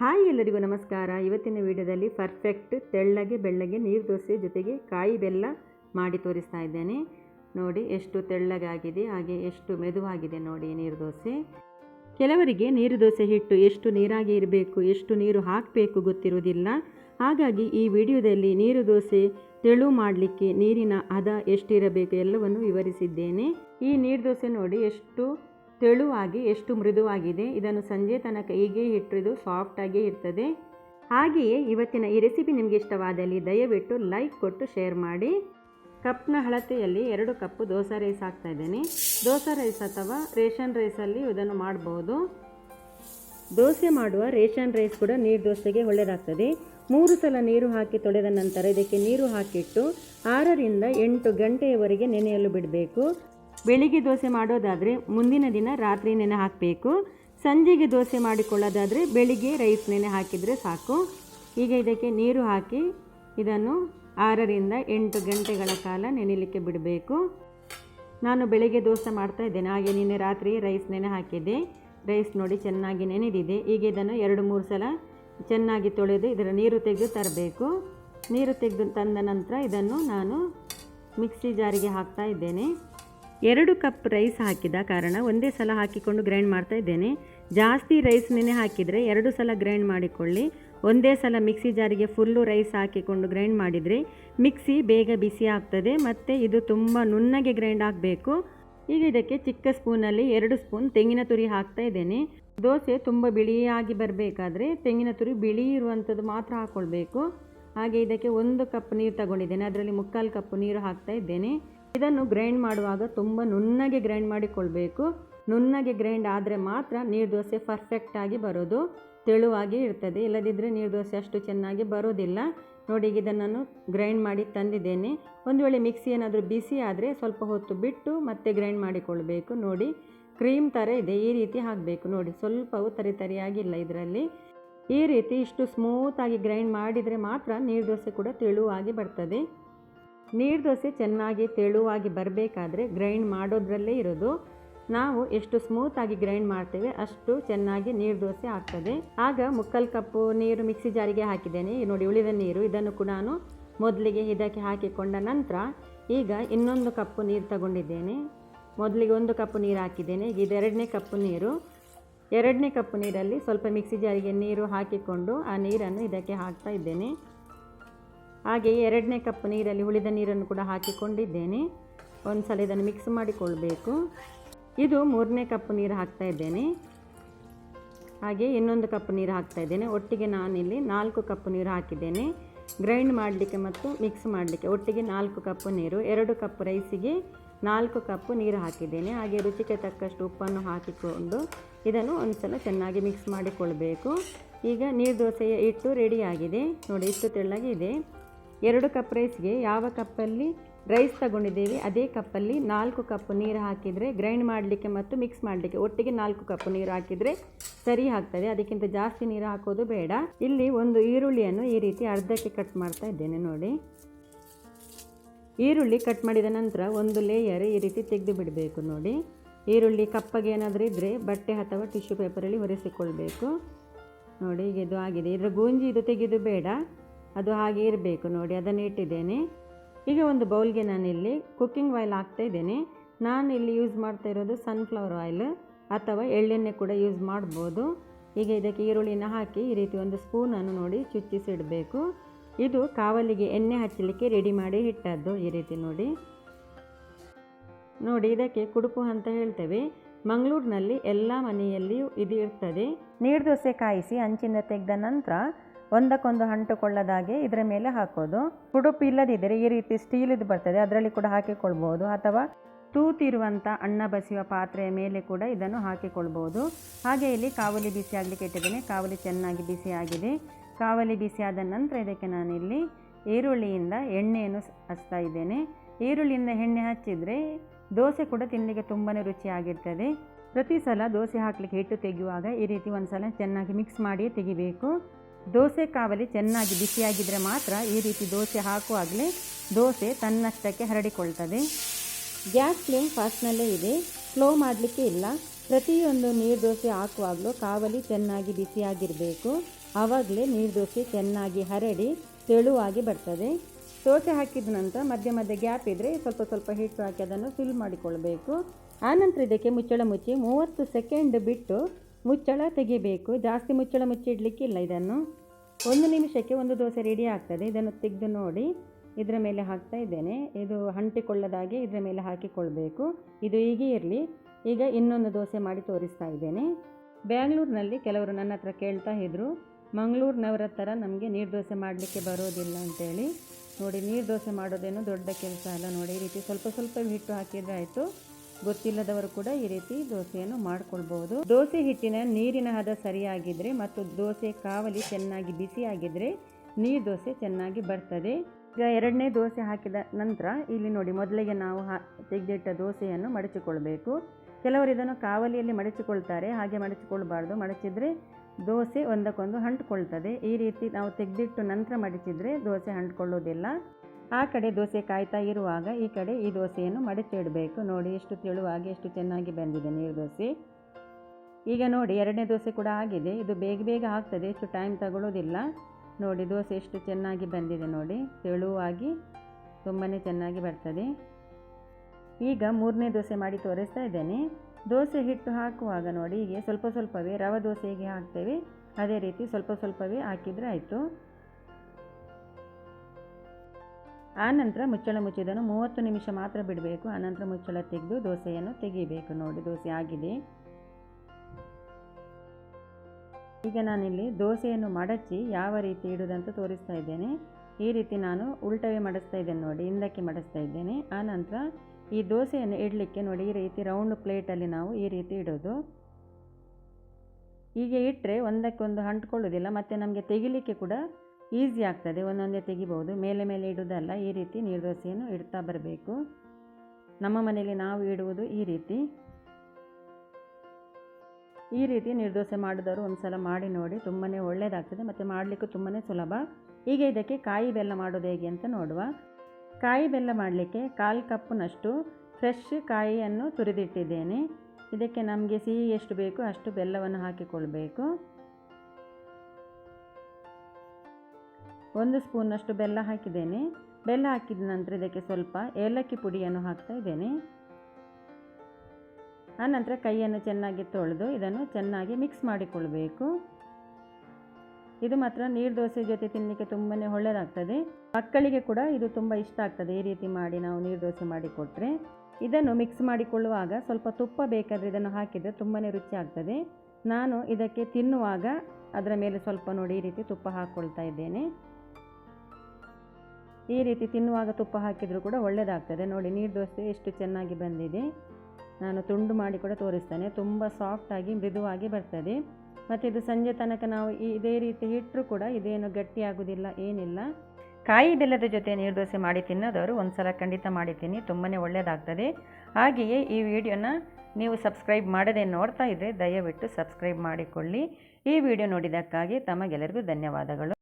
Hi ಎಲ್ಲರಿಗೂ ನಮಸ್ಕಾರ. ಇವತ್ತಿನ ವಿಡಿಯೋದಲ್ಲಿ ಪರ್ಫೆಕ್ಟ್ ತೆಳ್ಳಗೆ ಬೆಳ್ಳಗೆ ನೀರು ದೋಸೆ ಜೊತೆಗೆ ಕಾಯಿ ಬೆಲ್ಲ ಮಾಡಿ ತೋರಿಸ್ತಾ ಇದ್ದೇನೆ. ನೋಡಿ ಎಷ್ಟು ತೆಳ್ಳಗಾಗಿದೆ, ಹಾಗೆ ಎಷ್ಟು ಮೆದುವಾಗಿದೆ ನೋಡಿ ನೀರು ದೋಸೆ. ಕೆಲವರಿಗೆ ನೀರು ದೋಸೆ ಹಿಟ್ಟು ಎಷ್ಟು ನೀರಾಗಿ ಇರಬೇಕು, ಎಷ್ಟು ನೀರು ಹಾಕಬೇಕು ಗೊತ್ತಿರುವುದಿಲ್ಲ. ಹಾಗಾಗಿ ಈ ವಿಡಿಯೋದಲ್ಲಿ ನೀರು ದೋಸೆ ತೆಳು ಮಾಡಲಿಕ್ಕೆ ನೀರಿನ ಹದ ಎಷ್ಟಿರಬೇಕು ಎಲ್ಲವನ್ನು ವಿವರಿಸಿದ್ದೇನೆ. ಈ ನೀರು ದೋಸೆ ನೋಡಿ ಎಷ್ಟು ತೆಳುವಾಗಿ ಎಷ್ಟು ಮೃದುವಾಗಿದೆ, ಇದನ್ನು ಸಂಜೆ ತನಕ ಹೀಗೆ ಇಟ್ಟರೆ ಸಾಫ್ಟಾಗಿ ಇರ್ತದೆ. ಹಾಗೆಯೇ ಇವತ್ತಿನ ಈ ರೆಸಿಪಿ ನಿಮಗೆ ಇಷ್ಟವಾದಲ್ಲಿ ದಯವಿಟ್ಟು ಲೈಕ್ ಕೊಟ್ಟು ಶೇರ್ ಮಾಡಿ. ಕಪ್ನ ಅಳತೆಯಲ್ಲಿ ಎರಡು ಕಪ್ಪು ದೋಸೆ ರೈಸ್ ಹಾಕ್ತಾ ಇದ್ದೇನೆ. ದೋಸೆ ರೈಸ್ ಅಥವಾ ರೇಷನ್ ರೈಸಲ್ಲಿ ಇದನ್ನು ಮಾಡ್ಬೋದು. ದೋಸೆ ಮಾಡುವ ರೇಷನ್ ರೈಸ್ ಕೂಡ ನೀರು ದೋಸೆಗೆ ಒಳ್ಳೆಯದಾಗ್ತದೆ ಮೂರು ಸಲ ನೀರು ಹಾಕಿ ತೊಳೆದ ನಂತರ ಇದಕ್ಕೆ ನೀರು ಹಾಕಿಟ್ಟು ಆರರಿಂದ ಎಂಟು ಗಂಟೆಯವರೆಗೆ ನೆನೆಯಲು ಬಿಡಬೇಕು. ಬೆಳಿಗ್ಗೆ ದೋಸೆ ಮಾಡೋದಾದರೆ ಮುಂದಿನ ದಿನ ರಾತ್ರಿ ನೆನೆ ಹಾಕಬೇಕು. ಸಂಜೆಗೆ ದೋಸೆ ಮಾಡಿಕೊಳ್ಳೋದಾದರೆ ಬೆಳಿಗ್ಗೆ ರೈಸ್ ನೆನೆ ಹಾಕಿದರೆ ಸಾಕು. ಈಗ ಇದಕ್ಕೆ ನೀರು ಹಾಕಿ ಇದನ್ನು ಆರರಿಂದ ಎಂಟು ಗಂಟೆಗಳ ಕಾಲ ನೆನೆಯಲಿಕ್ಕೆ ಬಿಡಬೇಕು. ನಾನು ಬೆಳಿಗ್ಗೆ ದೋಸೆ ಮಾಡ್ತಾ ಇದ್ದೇನೆ. ಹಾಗೆ ನಿನ್ನೆ ರಾತ್ರಿ ರೈಸ್ ನೆನೆ ಹಾಕಿದ್ದೆ. ರೈಸ್ ನೋಡಿ ಚೆನ್ನಾಗಿ ನೆನೆದಿದೆ. ಈಗ ಇದನ್ನು ಎರಡು ಮೂರು ಸಲ ಚೆನ್ನಾಗಿ ತೊಳೆದು ಇದರ ನೀರು ತೆಗೆದು ತರಬೇಕು. ನೀರು ತೆಗೆದು ತಂದ ನಂತರ ಇದನ್ನು ನಾನು ಮಿಕ್ಸಿ ಜಾರಿಗೆ ಹಾಕ್ತಾ ಇದ್ದೇನೆ. ಎರಡು ಕಪ್ ರೈಸ್ ಹಾಕಿದ ಕಾರಣ ಒಂದೇ ಸಲ ಹಾಕಿಕೊಂಡು ಗ್ರೈಂಡ್ ಮಾಡ್ತಾ ಇದ್ದೇನೆ. ಜಾಸ್ತಿ ರೈಸ್ ನೆನೆ ಹಾಕಿದರೆ ಎರಡು ಸಲ ಗ್ರೈಂಡ್ ಮಾಡಿಕೊಳ್ಳಿ. ಒಂದೇ ಸಲ ಮಿಕ್ಸಿ ಜಾರಿಗೆ ಫುಲ್ಲು ರೈಸ್ ಹಾಕಿಕೊಂಡು ಗ್ರೈಂಡ್ ಮಾಡಿದರೆ ಮಿಕ್ಸಿ ಬೇಗ ಬಿಸಿ ಆಗ್ತದೆ ಮತ್ತು ಇದು ತುಂಬ ನುಣ್ಣಗೆ ಗ್ರೈಂಡ್ ಆಗಬೇಕು. ಈಗ ಇದಕ್ಕೆ ಚಿಕ್ಕ ಸ್ಪೂನಲ್ಲಿ ಎರಡು ಸ್ಪೂನ್ ತೆಂಗಿನ ತುರಿ ಹಾಕ್ತಾ ಇದ್ದೇನೆ. ದೋಸೆ ತುಂಬ ಬಿಳಿಯಾಗಿ ಬರಬೇಕಾದ್ರೆ ತೆಂಗಿನ ತುರಿ ಬಿಳಿ ಇರುವಂಥದ್ದು ಮಾತ್ರ ಹಾಕ್ಕೊಳ್ಬೇಕು ಹಾಗೆ ಇದಕ್ಕೆ ಒಂದು ಕಪ್ ನೀರು ತಗೊಂಡಿದ್ದೇನೆ. ಅದರಲ್ಲಿ ಮುಕ್ಕಾಲು ಕಪ್ ನೀರು ಹಾಕ್ತಾ ಇದ್ದೇನೆ. ಇದನ್ನು ಗ್ರೈಂಡ್ ಮಾಡುವಾಗ ತುಂಬ ನುಣ್ಣಗೆ ಗ್ರೈಂಡ್ ಮಾಡಿಕೊಳ್ಬೇಕು. ನುಣ್ಣಗೆ ಗ್ರೈಂಡ್ ಆದರೆ ಮಾತ್ರ ನೀರು ದೋಸೆ ಪರ್ಫೆಕ್ಟಾಗಿ ಬರೋದು, ತೆಳುವಾಗಿ ಇರ್ತದೆ. ಇಲ್ಲದಿದ್ದರೆ ನೀರು ದೋಸೆ ಅಷ್ಟು ಚೆನ್ನಾಗಿ ಬರೋದಿಲ್ಲ. ನೋಡಿ, ಈಗ ಇದನ್ನು ನಾನು ಗ್ರೈಂಡ್ ಮಾಡಿ ತಂದಿದ್ದೇನೆ. ಒಂದು ವೇಳೆ ಮಿಕ್ಸಿ ಏನಾದರೂ ಬಿಸಿ ಆದರೆ ಸ್ವಲ್ಪ ಹೊತ್ತು ಬಿಟ್ಟು ಮತ್ತೆ ಗ್ರೈಂಡ್ ಮಾಡಿಕೊಳ್ಬೇಕು. ನೋಡಿ, ಕ್ರೀಮ್ ಥರ ಇದೆ. ಈ ರೀತಿ ಹಾಕಬೇಕು. ನೋಡಿ, ಸ್ವಲ್ಪವೂ ತರಿ ತರಿಯಾಗಿಲ್ಲ ಇದರಲ್ಲಿ. ಈ ರೀತಿ ಇಷ್ಟು ಸ್ಮೂತಾಗಿ ಗ್ರೈಂಡ್ ಮಾಡಿದರೆ ಮಾತ್ರ ನೀರು ದೋಸೆ ಕೂಡ ತೆಳುವಾಗಿ ಬರ್ತದೆ. ನೀರು ದೋಸೆ ಚೆನ್ನಾಗಿ ತೆಳುವಾಗಿ ಬರಬೇಕಾದ್ರೆ ಗ್ರೈಂಡ್ ಮಾಡೋದ್ರಲ್ಲೇ ಇರೋದು. ನಾವು ಎಷ್ಟು ಸ್ಮೂತಾಗಿ ಗ್ರೈಂಡ್ ಮಾಡ್ತೇವೆ ಅಷ್ಟು ಚೆನ್ನಾಗಿ ನೀರು ದೋಸೆ ಆಗ್ತದೆ. ಆಗ ಮುಕ್ಕಲ್ ಕಪ್ಪು ನೀರು ಮಿಕ್ಸಿ ಜಾರಿಗೆ ಹಾಕಿದ್ದೇನೆ. ನೋಡಿ ಉಳಿದ ನೀರು, ಇದನ್ನು ಕೂಡ ನಾನು ಮೊದಲಿಗೆ ಇದಕ್ಕೆ ಹಾಕಿಕೊಂಡ ನಂತರ ಈಗ ಇನ್ನೊಂದು ಕಪ್ಪು ನೀರು ತಗೊಂಡಿದ್ದೇನೆ. ಮೊದಲಿಗೆ ಒಂದು ಕಪ್ಪು ನೀರು ಹಾಕಿದ್ದೇನೆ, ಈಗ ಇದೆರಡನೇ ಕಪ್ಪು ನೀರು. ಎರಡನೇ ಕಪ್ಪು ನೀರಲ್ಲಿ ಸ್ವಲ್ಪ ಮಿಕ್ಸಿ ಜಾರಿಗೆ ನೀರು ಹಾಕಿಕೊಂಡು ಆ ನೀರನ್ನು ಇದಕ್ಕೆ ಹಾಕ್ತಾ ಇದ್ದೇನೆ. ಹಾಗೆಯೇ ಎರಡನೇ ಕಪ್ ನೀರಲ್ಲಿ ಉಳಿದ ನೀರನ್ನು ಕೂಡ ಹಾಕಿಕೊಂಡಿದ್ದೇನೆ. ಒಂದು ಸಲ ಇದನ್ನು ಮಿಕ್ಸ್ ಮಾಡಿಕೊಳ್ಬೇಕು. ಇದು ಮೂರನೇ ಕಪ್ ನೀರು ಹಾಕ್ತಾ ಇದ್ದೇನೆ. ಹಾಗೆ ಇನ್ನೊಂದು ಕಪ್ ನೀರು ಹಾಕ್ತಾ ಇದ್ದೇನೆ. ಒಟ್ಟಿಗೆ ನಾನಿಲ್ಲಿ ನಾಲ್ಕು ಕಪ್ ನೀರು ಹಾಕಿದ್ದೇನೆ. ಗ್ರೈಂಡ್ ಮಾಡಲಿಕ್ಕೆ ಮತ್ತು ಮಿಕ್ಸ್ ಮಾಡಲಿಕ್ಕೆ ಒಟ್ಟಿಗೆ ನಾಲ್ಕು ಕಪ್ ನೀರು, ಎರಡು ಕಪ್ ರೈಸಿಗೆ ನಾಲ್ಕು ಕಪ್ ನೀರು ಹಾಕಿದ್ದೇನೆ. ಹಾಗೆ ರುಚಿಗೆ ತಕ್ಕಷ್ಟು ಉಪ್ಪನ್ನು ಹಾಕಿಕೊಂಡು ಇದನ್ನು ಒಂದು ಸಲ ಚೆನ್ನಾಗಿ ಮಿಕ್ಸ್ ಮಾಡಿಕೊಳ್ಬೇಕು. ಈಗ ನೀರು ದೋಸೆಯ ಹಿಟ್ಟು ರೆಡಿಯಾಗಿದೆ ನೋಡಿ, ಇಷ್ಟು ತೆಳ್ಳಗಿದೆ ಎರಡು ಕಪ್ ರೈಸ್ಗೆ ಯಾವ ಕಪ್ಪಲ್ಲಿ ರೈಸ್ ತಗೊಂಡಿದ್ದೀವಿ, ಅದೇ ಕಪ್ಪಲ್ಲಿ ನಾಲ್ಕು ಕಪ್ ನೀರು ಹಾಕಿದರೆ ಗ್ರೈಂಡ್ ಮಾಡಲಿಕ್ಕೆ ಮತ್ತು ಮಿಕ್ಸ್ ಮಾಡಲಿಕ್ಕೆ ಒಟ್ಟಿಗೆ ನಾಲ್ಕು ಕಪ್ ನೀರು ಹಾಕಿದರೆ ಸರಿ ಆಗ್ತದೆ. ಅದಕ್ಕಿಂತ ಜಾಸ್ತಿ ನೀರು ಹಾಕೋದು ಬೇಡ. ಇಲ್ಲಿ ಒಂದು ಈರುಳ್ಳಿಯನ್ನು ಈ ರೀತಿ ಅರ್ಧಕ್ಕೆ ಕಟ್ ಮಾಡ್ತಾ ಇದ್ದೇನೆ ನೋಡಿ. ಈರುಳ್ಳಿ ಕಟ್ ಮಾಡಿದ ನಂತರ ಒಂದು ಲೇಯರ್ ಈ ರೀತಿ ತೆಗೆದು ಬಿಡಬೇಕು ನೋಡಿ. ಈರುಳ್ಳಿ ಕಪ್ಪಗೆ ಏನಾದರೂ ಇದ್ದರೆ ಬಟ್ಟೆ ಅಥವಾ ಟಿಶ್ಯೂ ಪೇಪರಲ್ಲಿ ಒರೆಸಿಕೊಳ್ಬೇಕು. ನೋಡಿ ಈಗ ಇದು ಆಗಿದೆ. ಇದರ ಗೂಂಜಿ ಇದು ತೆಗೆದು ಬೇಡ. ಅದು ಹಾಗೆ ಇರಬೇಕು ನೋಡಿ, ಅದನ್ನು ಇಟ್ಟಿದ್ದೇನೆ. ಈಗ ಒಂದು ಬೌಲ್ಗೆ ನಾನಿಲ್ಲಿ ಕುಕ್ಕಿಂಗ್ ಆಯಿಲ್ ಹಾಕ್ತಾ ಇದ್ದೇನೆ. ನಾನು ಇಲ್ಲಿ ಯೂಸ್ ಮಾಡ್ತಾ ಇರೋದು ಸನ್ಫ್ಲವರ್ ಆಯಿಲ್ ಅಥವಾ ಎಳ್ಳೆಣ್ಣೆ ಕೂಡ ಯೂಸ್ ಮಾಡ್ಬೋದು. ಈಗ ಇದಕ್ಕೆ ಈರುಳ್ಳಿನ ಹಾಕಿ ಈ ರೀತಿ ಒಂದು ಸ್ಪೂನನ್ನು ನೋಡಿ ಚುಚ್ಚಿಸಿಡಬೇಕು ಇದು ಕಾವಲಿಗೆ ಎಣ್ಣೆ ಹಚ್ಚಲಿಕ್ಕೆ ರೆಡಿ ಮಾಡಿ ಇಟ್ಟದ್ದು ಈ ರೀತಿ ನೋಡಿ. ನೋಡಿ, ಇದಕ್ಕೆ ಕುಡುಪು ಅಂತ ಹೇಳ್ತೇವೆ. ಮಂಗಳೂರಿನಲ್ಲಿ ಎಲ್ಲ ಮನೆಯಲ್ಲಿಯೂ ಇದು ಇರ್ತದೆ. ನೀರು ದೋಸೆ ಕಾಯಿಸಿ ಅಂಚಿಂದ ತೆಗೆದ ನಂತರ ಒಂದಕ್ಕೊಂದು ಅಂಟುಕೊಳ್ಳದಾಗೆ ಇದರ ಮೇಲೆ ಹಾಕೋದು. ಕುಡುಪು ಇಲ್ಲದಿದ್ದರೆ ಈ ರೀತಿ ಸ್ಟೀಲಿದು ಬರ್ತದೆ, ಅದರಲ್ಲಿ ಕೂಡ ಹಾಕಿಕೊಳ್ಬೋದು. ಅಥವಾ ತೂತಿರುವಂಥ ಅನ್ನ ಬಸಿಯುವ ಪಾತ್ರೆಯ ಮೇಲೆ ಕೂಡ ಇದನ್ನು ಹಾಕಿಕೊಳ್ಬೋದು. ಹಾಗೆ ಇಲ್ಲಿ ಕಾವಲಿ ಬಿಸಿ ಆಗಲಿಕ್ಕೆ ಇಟ್ಟಿದ್ದೇನೆ. ಕಾವಲಿ ಚೆನ್ನಾಗಿ ಬಿಸಿ ಆಗಿದೆ. ಕಾವಲಿ ಬಿಸಿ ಆದ ನಂತರ ಇದಕ್ಕೆ ನಾನಿಲ್ಲಿ ಈರುಳ್ಳಿಯಿಂದ ಎಣ್ಣೆಯನ್ನು ಹಚ್ತಾ ಇದ್ದೇನೆ. ಈರುಳ್ಳಿಯಿಂದ ಎಣ್ಣೆ ಹಚ್ಚಿದರೆ ದೋಸೆ ಕೂಡ ತಿನ್ನಲಿಕ್ಕೆ ತುಂಬಾ ರುಚಿಯಾಗಿರ್ತದೆ. ಪ್ರತಿ ಸಲ ದೋಸೆ ಹಾಕಲಿಕ್ಕೆ ಹಿಟ್ಟು ತೆಗೆಯುವಾಗ ಈ ರೀತಿ ಒಂದು ಸಲ ಚೆನ್ನಾಗಿ ಮಿಕ್ಸ್ ಮಾಡಿ ತೆಗಿಬೇಕು. ದೋಸೆ ಕಾವಲಿ ಚೆನ್ನಾಗಿ ಬಿಸಿಯಾಗಿದ್ದರೆ ಮಾತ್ರ ಈ ರೀತಿ ದೋಸೆ ಹಾಕುವಾಗಲೇ ದೋಸೆ ತನ್ನಷ್ಟಕ್ಕೆ ಹರಡಿಕೊಳ್ತದೆ. ಗ್ಯಾಸ್ ಫ್ಲೇಮ್ ಫಾಸ್ಟ್ನಲ್ಲೇ ಇದೆ. ಸ್ಲೋ ಮಾಡಲಿಕ್ಕೆ ಇಲ್ಲ. ಪ್ರತಿಯೊಂದು ನೀರು ದೋಸೆ ಹಾಕುವಾಗಲೂ ಕಾವಲಿ ಚೆನ್ನಾಗಿ ಬಿಸಿಯಾಗಿರಬೇಕು. ಆವಾಗಲೇ ನೀರು ದೋಸೆ ಚೆನ್ನಾಗಿ ಹರಡಿ ತೆಳುವಾಗಿ ಬರ್ತದೆ. ದೋಸೆ ಹಾಕಿದ ನಂತರ ಮಧ್ಯೆ ಮಧ್ಯೆ ಗ್ಯಾಪ್ ಇದ್ದರೆ ಸ್ವಲ್ಪ ಸ್ವಲ್ಪ ಹಿಟ್ಟು ಹಾಕಿ ಅದನ್ನು ಫಿಲ್ ಮಾಡಿಕೊಳ್ಬೇಕು. ಆನಂತರ ಇದಕ್ಕೆ ಮುಚ್ಚಳ ಮುಚ್ಚಿ ಮೂವತ್ತು ಸೆಕೆಂಡ್ ಬಿಟ್ಟು ಮುಚ್ಚಳ ತೆಗಿಬೇಕು. ಜಾಸ್ತಿ ಮುಚ್ಚಳ ಮುಚ್ಚಿಡಲಿಕ್ಕಿಲ್ಲ ಇದನ್ನು. ಒಂದು ನಿಮಿಷಕ್ಕೆ ಒಂದು ದೋಸೆ ರೆಡಿ ಆಗ್ತದೆ. ಇದನ್ನು ತೆಗೆದು ನೋಡಿ ಇದರ ಮೇಲೆ ಹಾಕ್ತಾ ಇದ್ದೇನೆ. ಇದು ಅಂಟಿಕೊಳ್ಳದಾಗೆ ಇದರ ಮೇಲೆ ಹಾಕಿಕೊಳ್ಬೇಕು. ಇದು ಹೀಗೆ ಇರಲಿ. ಈಗ ಇನ್ನೊಂದು ದೋಸೆ ಮಾಡಿ ತೋರಿಸ್ತಾ ಇದ್ದೇನೆ. ಬ್ಯಾಂಗ್ಳೂರಿನಲ್ಲಿ ಕೆಲವರು ನನ್ನ ಹತ್ರ ಕೇಳ್ತಾ ಇದ್ದರು ಮಂಗಳೂರಿನವರ ಥರ ನಮಗೆ ನೀರು ದೋಸೆ ಮಾಡಲಿಕ್ಕೆ ಬರೋದಿಲ್ಲ ಅಂತೇಳಿ. ನೋಡಿ ನೀರು ದೋಸೆ ಮಾಡೋದೇನು ದೊಡ್ಡ ಕೆಲಸ ಅಲ್ಲ ನೋಡಿ, ಈ ರೀತಿ ಸ್ವಲ್ಪ ಸ್ವಲ್ಪ ಹಿಟ್ಟು ಹಾಕಿದರೆ ಆಯಿತು. ಗೊತ್ತಿಲ್ಲದವರು ಕೂಡ ಈ ರೀತಿ ದೋಸೆಯನ್ನು ಮಾಡ್ಕೊಳ್ಬಹುದು. ದೋಸೆ ಹಿಟ್ಟಿನ ನೀರಿನ ಹದ ಸರಿಯಾಗಿದ್ದರೆ ಮತ್ತು ದೋಸೆ ಕಾವಲಿ ಚೆನ್ನಾಗಿ ಬಿಸಿಯಾಗಿದ್ದರೆ ನೀರು ದೋಸೆ ಚೆನ್ನಾಗಿ ಬರ್ತದೆ. ಈಗ ಎರಡನೇ ದೋಸೆ ಹಾಕಿದ ನಂತರ ಇಲ್ಲಿ ನೋಡಿ ಮೊದಲಿಗೆ ನಾವು ಹಾ ತೆಗೆದಿಟ್ಟ ದೋಸೆಯನ್ನು ಮಡಚಿಕೊಳ್ಬೇಕು. ಕೆಲವರು ಇದನ್ನು ಕಾವಲಿಯಲ್ಲಿ ಮಡಚಿಕೊಳ್ತಾರೆ, ಹಾಗೆ ಮಡಚಿಕೊಳ್ಬಾರ್ದು. ಮಡಚಿದ್ರೆ ದೋಸೆ ಒಂದಕ್ಕೊಂದು ಹಂಟ್ಕೊಳ್ತದೆ. ಈ ರೀತಿ ನಾವು ತೆಗೆದಿಟ್ಟು ನಂತರ ಮಡಚಿದ್ರೆ ದೋಸೆ ಅಂಟ್ಕೊಳ್ಳೋದಿಲ್ಲ ಆ ಕಡೆ ದೋಸೆ ಕಾಯ್ತಾ ಇರುವಾಗ ಈ ಕಡೆ ಈ ದೋಸೆಯನ್ನು ಮಡಚಿಡಬೇಕು. ನೋಡಿ, ಎಷ್ಟು ತೆಳುವಾಗಿ, ಎಷ್ಟು ಚೆನ್ನಾಗಿ ಬಂದಿದೆ ನೀರು ದೋಸೆ. ಈಗ ನೋಡಿ, ಎರಡನೇ ದೋಸೆ ಕೂಡ ಆಗಿದೆ. ಇದು ಬೇಗ ಬೇಗ ಆಗ್ತದೆ ಎಷ್ಟು ಟೈಮ್ ತಗೊಳ್ಳೋದಿಲ್ಲ. ನೋಡಿ, ದೋಸೆ ಎಷ್ಟು ಚೆನ್ನಾಗಿ ಬಂದಿದೆ ನೋಡಿ. ತೆಳುವಾಗಿ ತುಂಬಾ ಚೆನ್ನಾಗಿ ಬರ್ತದೆ. ಈಗ ಮೂರನೇ ದೋಸೆ ಮಾಡಿ ತೋರಿಸ್ತಾ ಇದ್ದೇನೆ. ದೋಸೆ ಹಿಟ್ಟು ಹಾಕುವಾಗ ನೋಡಿ, ಹೀಗೆ ಸ್ವಲ್ಪ ಸ್ವಲ್ಪವೇ ರವೆ ದೋಸೆ ಹಾಕ್ತೇವೆ. ಅದೇ ರೀತಿ ಸ್ವಲ್ಪ ಸ್ವಲ್ಪವೇ ಹಾಕಿದರೆ ಆಯಿತು. ಆನಂತರ ಮುಚ್ಚಳ ಮುಚ್ಚಿದನು. ಮೂವತ್ತು ನಿಮಿಷ ಮಾತ್ರ ಬಿಡಬೇಕು. ಆನಂತರ ಮುಚ್ಚಳ ತೆಗೆದು ದೋಸೆಯನ್ನು ತೆಗಿಬೇಕು ನೋಡಿ, ದೋಸೆ ಆಗಿದೆ. ಈಗ ನಾನಿಲ್ಲಿ ದೋಸೆಯನ್ನು ಮಡಚಿ ಯಾವ ರೀತಿ ಇಡುವುದಂತ ತೋರಿಸ್ತಾ ಇದ್ದೇನೆ. ಈ ರೀತಿ ನಾನು ಉಲ್ಟವೇ ಮಡಿಸ್ತಾ ಇದ್ದೇನೆ ನೋಡಿ, ಹಿಂದಕ್ಕೆ ಮಡಿಸ್ತಾ ಇದ್ದೇನೆ. ಆನಂತರ ಈ ದೋಸೆಯನ್ನು ಇಡಲಿಕ್ಕೆ ನೋಡಿ, ಈ ರೀತಿ ರೌಂಡ್ ಪ್ಲೇಟಲ್ಲಿ ನಾವು ಈ ರೀತಿ ಇಡೋದು. ಹೀಗೆ ಇಟ್ಟರೆ ಒಂದಕ್ಕೊಂದು ಅಂಟ್ಕೊಳ್ಳೋದಿಲ್ಲ ಮತ್ತು ನಮಗೆ ತೆಗಿಲಿಕ್ಕೆ ಕೂಡ ಈಸಿ ಆಗ್ತದೆ. ಒಂದೊಂದೇ ತೆಗಿಬೋದು ಮೇಲೆ ಮೇಲೆ ಇಡೋದಲ್ಲ ಈ ರೀತಿ ನೀರ್ದೋಸೆಯನ್ನು ಇಡ್ತಾ ಬರಬೇಕು. ನಮ್ಮ ಮನೆಯಲ್ಲಿ ನಾವು ಇಡುವುದು ಈ ರೀತಿ. ಈ ರೀತಿ ನಿರ್ದೋಸೆ ಮಾಡಿದವರು ಒಂದು ಸಲ ಮಾಡಿ ನೋಡಿ ತುಂಬಾ ಒಳ್ಳೆಯದಾಗ್ತದೆ ಮತ್ತು ಮಾಡಲಿಕ್ಕೂ ತುಂಬಾ ಸುಲಭ. ಈಗ ಇದಕ್ಕೆ ಕಾಯಿ ಬೆಲ್ಲ ಮಾಡೋದು ಹೇಗೆ ಅಂತ ನೋಡುವ. ಕಾಯಿ ಬೆಲ್ಲ ಮಾಡಲಿಕ್ಕೆ ಕಾಲು ಕಪ್ನಷ್ಟು ಫ್ರೆಶ್ ಕಾಯಿಯನ್ನು ತುರಿದಿಟ್ಟಿದ್ದೇನೆ. ಇದಕ್ಕೆ ನಮಗೆ ಸಿಹಿ ಎಷ್ಟು ಬೇಕು ಅಷ್ಟು ಬೆಲ್ಲವನ್ನು ಹಾಕಿಕೊಳ್ಬೇಕು. ಒಂದು ಸ್ಪೂನಷ್ಟು ಬೆಲ್ಲ ಹಾಕಿದ್ದೇನೆ. ಬೆಲ್ಲ ಹಾಕಿದ ನಂತರ ಇದಕ್ಕೆ ಸ್ವಲ್ಪ ಏಲಕ್ಕಿ ಪುಡಿಯನ್ನು ಹಾಕ್ತಾ ಇದ್ದೇನೆ. ಆನಂತರ ಕೈಯನ್ನು ಚೆನ್ನಾಗಿ ತೊಳೆದು ಇದನ್ನು ಚೆನ್ನಾಗಿ ಮಿಕ್ಸ್ ಮಾಡಿಕೊಳ್ಬೇಕು. ಇದು ಮಾತ್ರ ನೀರು ದೋಸೆ ಜೊತೆ ತಿನ್ನಲಿಕ್ಕೆ ತುಂಬಾ ಒಳ್ಳೆಯದಾಗ್ತದೆ ಮಕ್ಕಳಿಗೆ ಕೂಡ ಇದು ತುಂಬ ಇಷ್ಟ ಆಗ್ತದೆ. ಈ ರೀತಿ ಮಾಡಿ ನಾವು ನೀರು ದೋಸೆ ಮಾಡಿಕೊಟ್ರೆ. ಇದನ್ನು ಮಿಕ್ಸ್ ಮಾಡಿಕೊಳ್ಳುವಾಗ ಸ್ವಲ್ಪ ತುಪ್ಪ ಬೇಕಾದರೆ ಇದನ್ನು ಹಾಕಿದರೆ ತುಂಬಾ ರುಚಿ ಆಗ್ತದೆ. ನಾನು ಇದಕ್ಕೆ ತಿನ್ನುವಾಗ ಅದರ ಮೇಲೆ ಸ್ವಲ್ಪ ನೋಡಿ ಈ ರೀತಿ ತುಪ್ಪ ಹಾಕ್ಕೊಳ್ತಾ ಇದ್ದೇನೆ. ಈ ರೀತಿ ತಿನ್ನುವಾಗ ತುಪ್ಪ ಹಾಕಿದರೂ ಕೂಡ ಒಳ್ಳೆಯದಾಗ್ತದೆ ನೋಡಿ, ನೀರು ದೋಸೆ ಎಷ್ಟು ಚೆನ್ನಾಗಿ ಬಂದಿದೆ. ನಾನು ತುಂಡು ಮಾಡಿ ಕೂಡ ತೋರಿಸ್ತೇನೆ. ತುಂಬ ಸಾಫ್ಟಾಗಿ ಮೃದುವಾಗಿ ಬರ್ತದೆ. ಮತ್ತು ಇದು ಸಂಜೆ ತನಕ ನಾವು ಇದೇ ರೀತಿ ಇಟ್ಟರೂ ಕೂಡ ಇದೇನು ಗಟ್ಟಿ ಏನಿಲ್ಲ. ಕಾಯಿ ಬೆಲ್ಲದ ಜೊತೆ ನೀರು ದೋಸೆ ಮಾಡಿ ತಿನ್ನೋದವರು ಒಂದು ಸಲ ಖಂಡಿತ ತಿನ್ನಿ ತುಂಬಾ ಒಳ್ಳೆಯದಾಗ್ತದೆ ಹಾಗೆಯೇ ಈ ವಿಡಿಯೋನ ನೀವು ಸಬ್ಸ್ಕ್ರೈಬ್ ಮಾಡದೆ ನೋಡ್ತಾ ಇದ್ದರೆ ದಯವಿಟ್ಟು ಸಬ್ಸ್ಕ್ರೈಬ್ ಮಾಡಿಕೊಳ್ಳಿ. ಈ ವಿಡಿಯೋ ನೋಡಿದ್ದಕ್ಕಾಗಿ ತಮಗೆಲ್ಲರಿಗೂ ಧನ್ಯವಾದಗಳು.